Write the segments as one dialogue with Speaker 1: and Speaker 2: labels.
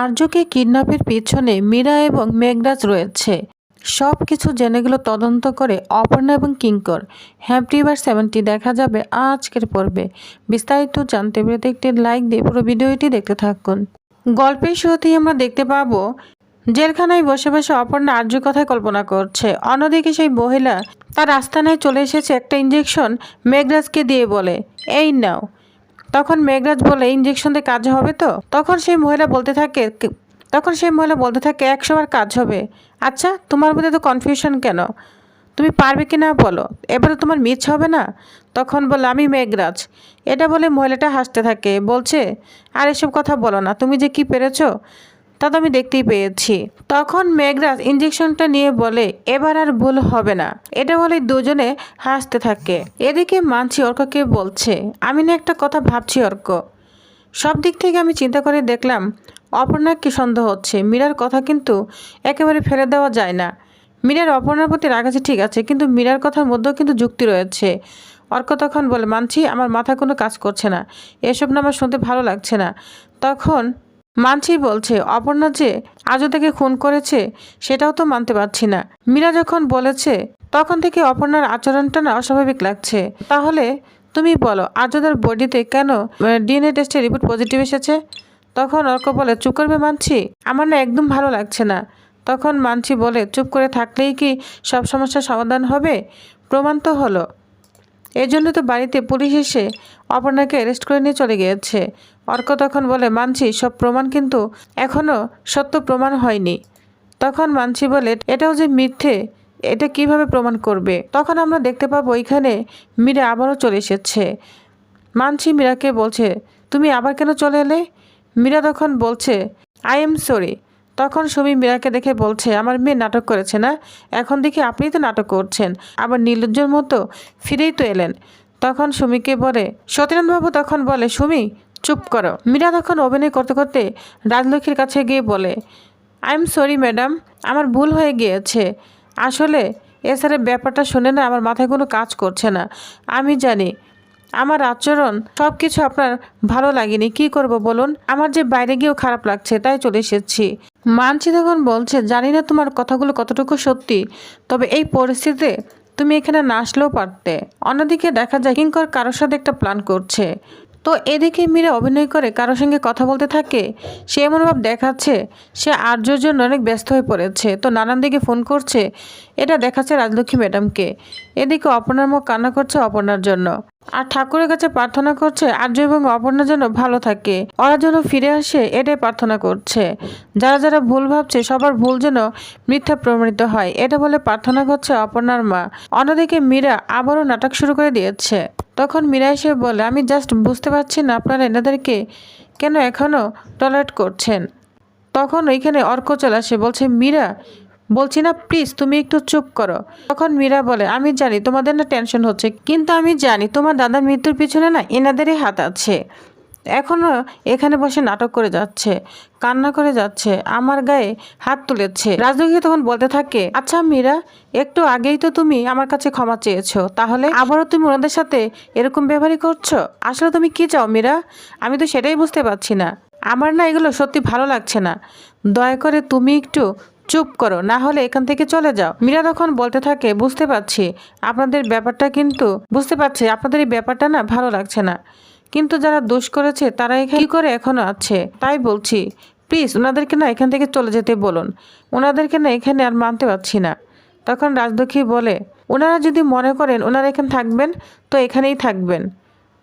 Speaker 1: আর্যকে কিডন্যাপের পিছনে মীরা এবং মেঘরাজ রয়েছে। সব কিছু জেনে গেল তদন্ত করে অপর্ণা এবং কিঙ্কর। হ্যাপি বার সেভেন্টি দেখা যাবে আজকের পর্বে। বিস্তারিত জানতে পেরে একটি লাইক দিয়ে পুরো ভিডিওটি দেখতে থাকুন। গল্পের শুরুতেই আমরা দেখতে পাবো, জেলখানায় বসে বসে অপর্ণা আর্য কথায় কল্পনা করছে। অন্যদিকে সেই মহিলা তার আস্তানায় চলে এসেছে একটা ইঞ্জেকশন মেঘরাজকে দিয়ে বলে, এই নাও। তখন মেঘরাজ বলে ইঞ্জেকশন দিয়ে কাজ হবে তো? তখন সেই মহিলা বলতে থাকে তখন সেই মহিলা বলতে থাকে, একশো বার কাজ হবে। আচ্ছা তোমার মধ্যে তো কনফিউশন কেন? তুমি পারবে কি না বলো? এবারে তোমার মিছ হবে না? তখন বলে, আমি মেঘরাজ। এটা বলে মহিলাটা হাসতে থাকে, বলছে, আর এসব কথা বলো না। তুমি যে কি পেরেছ? তা তো আমি দেখতেই পেয়েছি। তখন মেঘরাজ ইঞ্জেকশনটা নিয়ে বলে, এবার আর ভুল হবে না। এটা বলে দুজনে হাসতে থাকে। এদিকে মানছি অর্ককে বলছে, আমি না একটা কথা ভাবছি অর্ক। সব দিক থেকে আমি চিন্তা করে দেখলাম, অপর্ণার কি সন্দেহ হচ্ছে? মীরার কথা কিন্তু একেবারে ফেলে দেওয়া যায় না। মীরার অপর্ণার প্রতি রাগ আছে, ঠিক আছে, কিন্তু মীরার কথার মধ্যেও কিন্তু যুক্তি রয়েছে। অর্ক তখন বলে, মানছি, আমার মাথা কোনো কাজ করছে না। এসব না আমার শুনতে ভালো লাগছে না। তখন মানছি বলছে, অপর্ণা যে আজও তাকে খুন করেছে, সেটাও তো মানতে পারছি না। মীরা যখন বলেছে, তখন থেকে অপর্ণার আচরণটা না অস্বাভাবিক লাগছে। তাহলে তুমি বলো আজদের বডিতে কেন ডিএনএ টেস্টের রিপোর্ট পজিটিভ এসেছে? তখন অর্ক বলে, চুপ করবে মানছি? আমার না একদম ভালো লাগছে না। তখন মানছি বলে, চুপ করে থাকলেই কি সব সমস্যার সমাধান হবে? প্রমাণ তো হলো। এই জন্য তো বাড়িতে পুলিশ এসে অপর্ণাকে অ্যারেস্ট করে নিয়ে চলে গিয়েছে। অর্ক তখন বলে, মানছি, সব প্রমাণ কিন্তু এখনও সত্য প্রমাণ হয়নি। তখন মানছি বলে, এটাও যে মিথ্যে, এটা কীভাবে প্রমাণ করবে? তখন আমরা দেখতে পাবো ওইখানে মীরা আবারও চলে এসেছে। মানছি মীরাকে বলছে, তুমি আবার কেন চলে এলে? মীরা তখন বলছে আই এম সরি তখন সুমি মীরাকে দেখে বলছে, আমার মেয়ে নাটক করেছে না? এখন দেখি আপনি তো নাটক করছেন। আবার নির্লজ্জর মতো ফিরেই তো এলেন। তখন সুমিকে বলে, সতীনাথবাবু তখন বলে, সুমি, চুপ করো। মীরা তখন অভিনয় করতে করতে রাজলক্ষ্মীর কাছে গিয়ে বলে আই এম সরি ম্যাডাম আমার ভুল হয়ে গিয়েছে। আসলে এছাড়া ব্যাপারটা শুনে না আমার মাথায় কোনো কাজ করছে না। আমি জানি আমার আচরণ সব কিছু আপনার ভালো লাগেনি। কি করব বলুন? আমার যে বাইরে গিয়েও খারাপ লাগছে, তাই চলে এসেছি। মানছি তখন বলছে, জানি না তোমার কথাগুলো কতটুকু সত্যি, তবে এই পরিস্থিতিতে তুমি এখানে না আসলেও পারতে। অন্যদিকে দেখা যায় কিঙ্কর কারোর সাথে একটা প্ল্যান করছে। তো এদিকে মীরা অভিনয় করে কারোর সঙ্গে কথা বলতে থাকে, সে এমনভাব দেখাচ্ছে, সে আর্যর জন্য অনেক ব্যস্ত হয়ে পড়েছে। তো নানান দিকে ফোন করছে, এটা দেখাচ্ছে রাজলক্ষ্মী ম্যাডামকে এদিকে অপর্ণার মুখ কান্না করছে অপর্ণার জন্য। আর ঠাকুরের কাছে প্রার্থনা করছে, আর্য এবং অপর্ণা যেন ভালো থাকে। ওরা যেন ফিরে আসে, এটাই প্রার্থনা করছে। যারা যারা ভুল ভাবছে, সবার ভুল যেন মিথ্যা প্রমাণিত হয়, এটা বলে প্রার্থনা করছে অপর্ণার মা। অন্যদিকে মীরা আবারও নাটক শুরু করে দিয়েছে। তখন মীরা এসে বলে, আমি জাস্ট বুঝতে পারছি না আপনারা এনাদেরকে কেন এখনও টলারেট করছেন? তখন ওইখানে অর্ক চলে আসে, বলছে, মীরা বলছি না, প্লিজ, তুমি একটু চুপ করো। তখন মীরা বলে, আমি জানি, তোমাদের না টেনশন হচ্ছে, কিন্তু আমি জানি তোমার দাদার মৃত্যুর পিছনে না এনাদেরই হাত আছে। এখনও এখানে বসে নাটক করে যাচ্ছে, কান্না করে যাচ্ছে, আমার গায়ে হাত তুলেছে। রাজলক্ষ্মী তখন বলতে থাকে আচ্ছা মীরা, একটু আগেই তো তুমি আমার কাছে ক্ষমা চেয়েছো, তাহলে আবারও তুমি ওনাদের সাথে এরকম ব্যবহারই করছ? আসলে তুমি কি চাও মীরা? আমি তো সেটাই বুঝতে পারছি না। আমার না এগুলো সত্যি ভালো লাগছে না। দয়া করে তুমি একটু চুপ করো, না হলে এখান থেকে চলে যাও। মীরা তখন বলতে থাকে, বুঝতে পারছি। আপনাদের ব্যাপারটা কিন্তু, বুঝতে পারছি, আপনাদের এই ব্যাপারটা না ভালো লাগছে না। কিন্তু যারা দোষ করেছে, তারা এখানে কি করে এখনও আছে? তাই বলছি, প্লিজ, ওনাদেরকে না এখান থেকে চলে যেতে বলুন। ওনাদেরকে না এখানে আর মানতে পারছি না। তখন রাজদক্ষী বলে, ওনারা যদি মনে করেন, ওনারা এখানে থাকবেন, তো এখানেই থাকবেন।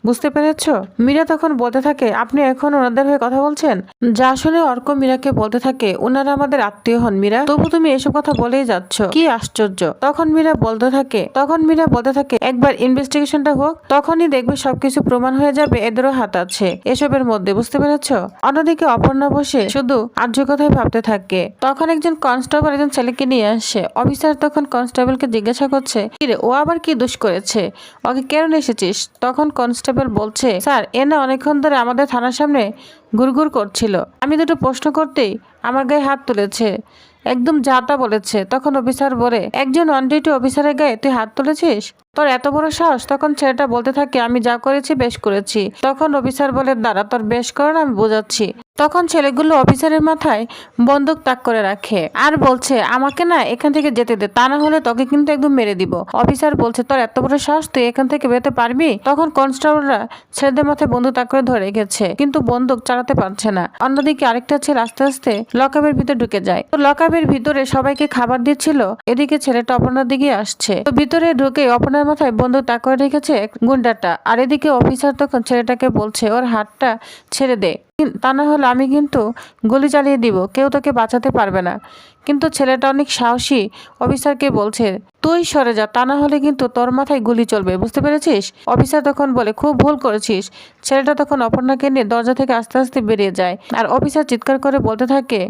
Speaker 1: বুঝতে পেরেছ? মীরা তখন বলতে থাকে, আপনি এখন ওনাদের হয়ে কথা বলছেন? যা শুনে অর্ক মীরাকে বলতে থাকে ওনারা আমাদের আত্মীয় হন মীরা। তবু তুমি এসব কথা বলেই যাচ্ছ। কি আশ্চর্য! তখন মীরা বলতে থাকে, তখন মীরা বলতে থাকে, একবার ইনভেস্টিগেশনটা হোক, তখনই দেখবে সবকিছু প্রমাণ হয়ে যাবে, এদেরও হাত আছে। এসবের মধ্যে, বুঝতে পেরেছ? অন্যদিকে অপর্ণা বসে শুধু আর্য কথাই ভাবতে থাকে। তখন একজন কনস্টেবল একজন ছেলেকে নিয়ে আসে। অফিসার তখন কনস্টেবলকে জিজ্ঞাসা করছে, কিরে, ও আবার কি দোষ করেছে? ওকে কেন এসেছিস? তখন কনস্টেবল বলছে, স্যার, এ না অনেকক্ষণ ধরে আমাদের থানার সামনে ঘুরঘুর করছিল। আমি দুটো প্রশ্ন করতেই আমার গায়ে হাত তুলেছে। একদম যাতা বলেছে। তখন অফিসার বলে, একজন ওয়ান ডিউটি অফিসারের গায়ে তুই হাত তুলেছিস? তোর এত বড় সাহস? তখন ছেলেটা বলতে থাকে, আমি যা করেছি, বেশ করেছি। তখন অফিসার বলে, দাঁড়া, তোর বেশ করেন, আমি বোঝাচ্ছি। তখন ছেলেগুলো অফিসারের মাথায় বন্দুক তাক করে রাখে। আর বলছে, আমাকে না এখান থেকে যেতে দে, তা না হলে তোকে কিন্তু একদম মেরে দিব। অফিসার বলছে, তোর এত বড় সাহস, তুই এখান থেকে বেরোতে পারবি? তখন কনস্টেবলরা ছেলেদের মাথায় বন্দুক তাক করে ধরে রেখেছে, কিন্তু বন্দুক চালাতে পারছে না। অন্যদিকে আরেকটা ছেলে আস্তে আস্তে লকআপের ভিতরে ঢুকে যায়। তো লকআপের ভিতরে সবাইকে খাবার দিচ্ছিল, এদিকে ছেলেটা অপর্ণার দিকে আসছে। তো ভিতরে ঢুকে অপর্ণার মাথায় বন্দুক তাক করে রেখেছে গুন্ডাটা, আর এদিকে অফিসার তখন ছেলেটাকে বলছে, ওর হাতটা ছেড়ে দে। তা না হলে আমি কিন্তু গুলি চালিয়ে দিব, কেউ তোকে বাঁচাতে পারবে না। কিন্তু ছেলেটা অনেক সাহসী, অফিসারকে বলছে, তুই সরে যা, তা না হলে কিন্তু তোর মাথায় গুলি চলবে, বুঝতে পেরেছিস? অফিসার তখন বলে, খুব ভুল করেছিস। ছেলেটা তখন অপর্ণাকে নিয়ে দরজা থেকে আস্তে আস্তে বেরিয়ে যায়। আর অফিসার চিৎকার করে বলতে থাকে,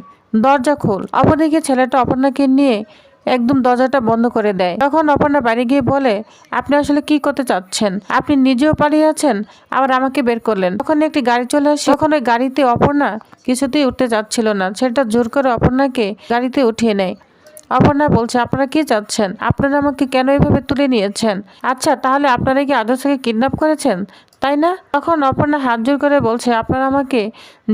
Speaker 1: দরজা খোল। অপরদিকে ছেলেটা অপর্ণাকে নিয়ে একদম দরজাটা বন্ধ করে দেয়। তখন অপর্ণা বাড়ি গিয়ে বলে, আপনি আসলে কি করতে চাচ্ছেন? আপনি নিজেও পালিয়ে আছেন, আবার আমাকে বের করলেন। তখন একটি গাড়ি চলে আসে। তখন ওই গাড়িতে অপর্ণা কিছুতেই উঠতে চাচ্ছিল না। ছেলেটা জোর করে অপর্ণাকে গাড়িতে উঠিয়ে নেয়। অপর্ণা বলছে, আপনারা কি চাচ্ছেন? আপনারা আমাকে কেন এভাবে তুলে নিয়েছেন? আচ্ছা তাহলে আপনারা কি আদর্শকে কিডন্যাপ করেছেন? তাই না? তখন অপর্ণা হাত জোর করে বলছে, আপনারা আমাকে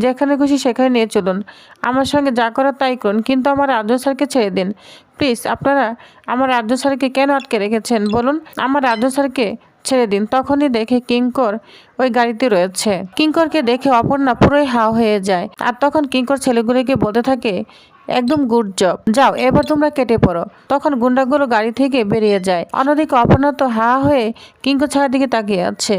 Speaker 1: যেখানে খুশি সেখানে নিয়ে চলুন। আমার সঙ্গে যা করার তাই করুন, কিন্তু আমার আর্য স্যারকে ছেড়ে দিন। প্লিজ, আপনারা আমার আর্য স্যারকে কেন আটকে রেখেছেন বলুন? আমার আর্য স্যারকে ছেড়ে দিন। তখনই দেখে কিঙ্কর ওই গাড়িতে রয়েছে। কিঙ্করকে দেখে অপর্ণা পুরোই হাও হয়ে যায়। আর তখন কিঙ্কর ছেলেগুলিকে বলতে থাকে একদম গুড জব যাও, এবার তোমরা কেটে পড়ো। তখন গুন্ডাগুলো গাড়ি থেকে বেরিয়ে যায়। অন্যদিকে অপর্ণা তো হা হয়ে কিঙ্কর ছাড়ার দিকে তাকিয়ে আছে।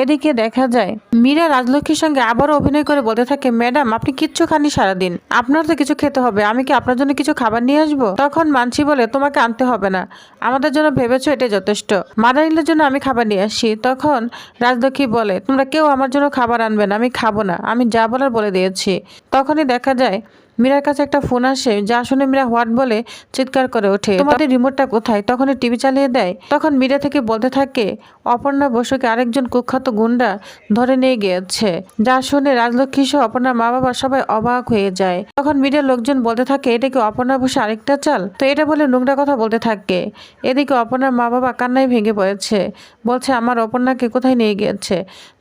Speaker 1: এদিকে দেখা যায়, মীরা রাজলক্ষ্মীর সঙ্গে আবারও অভিনয় করে বলতে থাকে, ম্যাডাম, আপনি কিচ্ছু খাননি সারাদিন। আপনার তো কিছু খেতে হবে। আমি কি আপনার জন্য কিছু খাবার নিয়ে আসব? তখন মানছি বলে, তোমাকে আনতে হবে না। আমাদের জন্য ভেবেছো এটা যথেষ্ট। মাদারিলের জন্য আমি খাবার নিয়ে আসি। তখন রাজলক্ষ্মী বলে, তোমরা কেউ আমার জন্য খাবার আনবে না। আমি খাব না। আমি যা বলার বলে দিয়েছি। তখনই দেখা যায় মীরার কাছে একটা ফোন আসে যা শুনে মীরা হোয়াট বলে চিৎকার করে ওঠে। তোমাদের রিমোটটা কোথায়? তখন টিভি চালিয়ে দেয়। তখন মীরা থেকে বলতে থাকে অপর্ণা বসুকে আরেকজন কুখ্যাত গুন্ডা ধরে নিয়ে গিয়েছে যা শুনে রাজলক্ষ্মী সহ অপর্ণার মা বাবা সবাই অবাক হয়ে যায়। তখন মীরের লোকজন বলতে থাকে এটা কি অপর্ণা বসে আরেকটা চাল? তো এটা বলে নোংরা কথা বলতে থাকে। এদিকে অপর্ণার মা বাবা কান্নায় ভেঙে পড়েছে বলছে আমার অপর্ণাকে কোথায় নিয়ে গিয়েছে?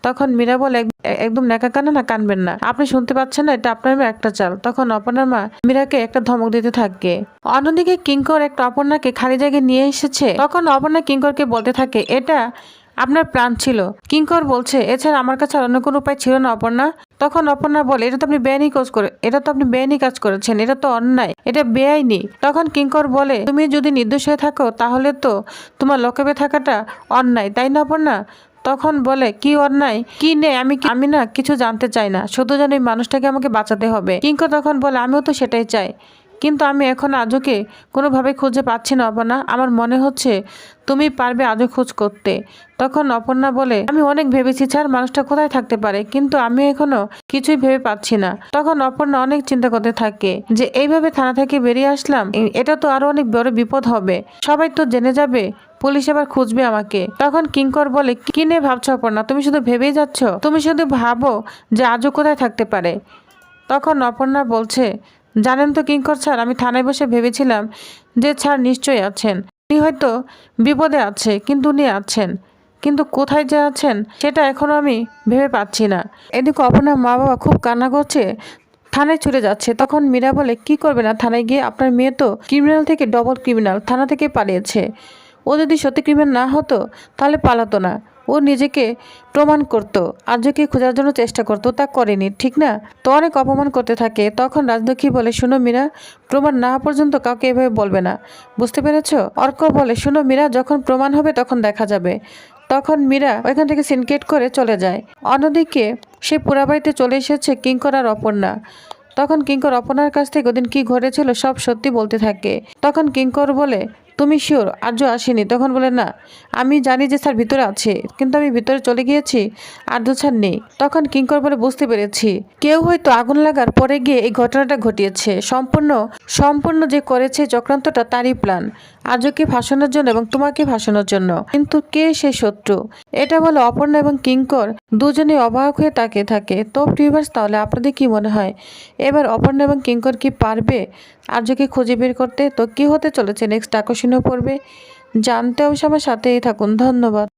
Speaker 1: তখন মীরা বলে একদম নেকা কান্না না কানবেন না। আপনি শুনতে পাচ্ছেন না এটা আপনার একটা চাল। তখন অপর্ণার মা মীরাকে একটা ধমক দিতে থাকে। অন্যদিকে কিঙ্কর একটা অপর্ণাকে খালি জায়গায় নিয়ে এসেছে। তখন অপর্ণা কিঙ্করকে বলতে থাকে, এটা আপনার প্রাণ ছিল। কিঙ্কর বলছে, এছাড়া আমার কাছে অন্য কোনো উপায় ছিল না অপর্ণা। তখন অপর্ণা বলে, এটা তো আপনি বেআইনি কাজ করে, এটা তো আপনি বেআইনি কাজ করেছেন, এটা তো অন্যায়, এটা বেআইনি। তখন কিঙ্কর বলে, তুমি যদি নির্দোষ হয়ে থাকো, তাহলে তো তোমার লকআপে থাকাটা অন্যায়, তাই না অপর্ণা? তখন বলে, কি অন্যায়? কি নেই আমি আমি না কিছু জানতে চাই না। শুধু যেন মানুষটাকে আমাকে বাঁচাতে হবে। কিঙ্কর তখন বলে, আমিও তো সেটাই চাই। কিন্তু আমি এখন আজকে কোনোভাবে খুঁজে পাচ্ছি না, অপর্ণা। আমার মনে হচ্ছে তুমি পারবে আজও খোঁজ করতে। তখন অপর্ণা বলে, আমি অনেক ভেবেছি ছাড়, মানুষটা কোথায় থাকতে পারে? কিন্তু আমি এখনও কিছুই ভেবে পাচ্ছি না। তখন অপর্ণা অনেক চিন্তা করতে থাকে যে, এইভাবে থানা থেকে বেরিয়ে আসলাম? এটা তো আরও অনেক বড় বিপদ হবে। সবাই তো জেনে যাবে পুলিশ এবার খুঁজবে আমাকে। তখন কিঙ্কর বলে, কি নিয়ে ভাবছ অপর্ণা? তুমি শুধু ভেবেই যাচ্ছ? তুমি শুধু ভাবো যে আজও কোথায় থাকতে পারে? তখন অপর্ণা বলছে, জানেন তো কিঙ্কর স্যার, আমি থানায় বসে ভেবেছিলাম যে স্যার নিশ্চয়ই আছেন। উনি হয়তো বিপদে আছে, কিন্তু উনি আছেন। কিন্তু কোথায় যে আছেন, সেটা এখনও আমি ভেবে পাচ্ছি না। এদিকে অপর্ণার মা বাবা খুব কান্না করছে, থানায় ছুটে যাচ্ছে। তখন মীরা বলে, কি করবে না? থানায় গিয়ে আপনার মেয়ে তো ক্রিমিনাল থেকে ডবল ক্রিমিনাল থানা থেকে পালিয়েছে। ও যদি সত্যি ক্রিমিনাল না হতো, তাহলে পালাতো না। ও নিজেকে প্রমাণ করতো, আর্যকে খোঁজার জন্য চেষ্টা করতো, তা করেনি, ঠিক না? তো অনেক অপমান করতে থাকে। তখন রাজলক্ষ্মী বলে, শুনো মীরা, প্রমাণ না পর্যন্ত কাউকে এভাবে বলবে না। বুঝতে পেরেছ? অর্ক বলে, শুনো মীরা, যখন প্রমাণ হবে তখন দেখা যাবে। তখন মীরা ওইখান থেকে সিনকেট করে চলে যায়। অন্যদিকে সে পুরাবাড়িতে চলে এসেছে কিঙ্কর আর অপর্ণা। তখন কিঙ্কর, অপর্ণার কাছ থেকে ওদিন কি ঘটেছিল সব সত্যি বলতে থাকে। তখন কিঙ্কর বলে তুমি শিওর আর্য আসেনি। তখন বলে, না, আমি জানি যে স্যার ভিতরে আছে, কিন্তু আমি ভিতরে চলে গিয়েছি, আর্য স্যার নেই। তখন কিঙ্কর বলে, বুঝতে পেরেছি। কেউ হয়তো আগুন লাগার পরে গিয়ে এই ঘটনাটা ঘটিয়েছে। সম্পূর্ণ সম্পূর্ণ যে করেছে চক্রান্তটা তারই প্ল্যান আর্যকে ফাঁসানোর জন্য এবং তোমাকে ফাঁসানোর জন্য। কিন্তু কে সে শত্রু? এটা বলে অপর্ণা এবং কিঙ্কর দুজনে অবাক হয়ে তাকিয়ে থাকে। তো প্রিভার্স তাহলে আপনাদের কি মনে হয়? এবার অপর্ণা এবং কিঙ্কর কি পারবে? আর্যকে খুঁজে বের করতে তো কী হতে চলেছে? নেক্সট আকর্ষণীয় পড়বে জানতে অবশ্য আমার সাথেই থাকুন। ধন্যবাদ।